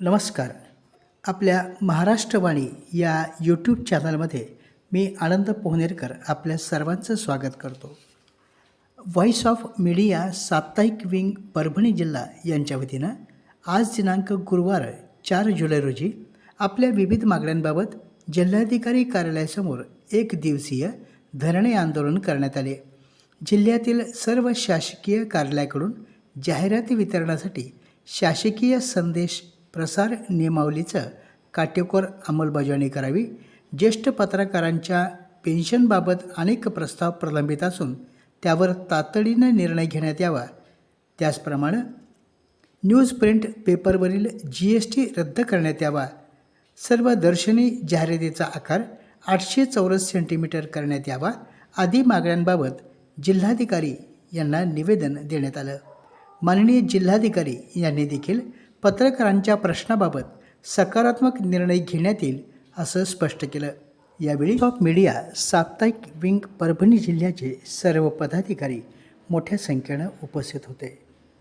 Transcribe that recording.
नमस्कार. आपल्या महाराष्ट्रवाणी या यूट्यूब चॅनलमध्ये मी आनंद पोहनेरकर आपल्या सर्वांचं स्वागत करतो. व्हॉईस ऑफ मीडिया साप्ताहिक विंग परभणी जिल्हा यांच्या वतीनं आज दिनांक गुरुवार चार जुलै रोजी आपल्या विविध मागण्यांबाबत जिल्हाधिकारी कार्यालयासमोर एक दिवसीय धरणे आंदोलन करण्यात आले. जिल्ह्यातील सर्व शासकीय कार्यालयाकडून जाहिराती वितरणासाठी शासकीय संदेश प्रसार नियमावलीचं काटेकोर अंमलबजावणी करावी. ज्येष्ठ पत्रकारांच्या पेन्शनबाबत अनेक प्रस्ताव प्रलंबित असून त्यावर तातडीनं निर्णय घेण्यात यावा. त्याचप्रमाणे न्यूज प्रिंट पेपरवरील जी एस टी रद्द करण्यात यावा. सर्व दर्शनी जाहिरातीचा आकार आठशे चौरस सेंटीमीटर करण्यात यावा आदी मागण्यांबाबत जिल्हाधिकारी यांना निवेदन देण्यात आलं. माननीय जिल्हाधिकारी यांनी देखील पत्रकारांच्या प्रश्नाबाबत सकारात्मक निर्णय घेण्यात येईल असं स्पष्ट केलं. यावेळी ऑफ मीडिया साप्ताहिक विंग परभणी जिल्ह्याचे सर्व पदाधिकारी मोठ्या संख्येनं उपस्थित होते.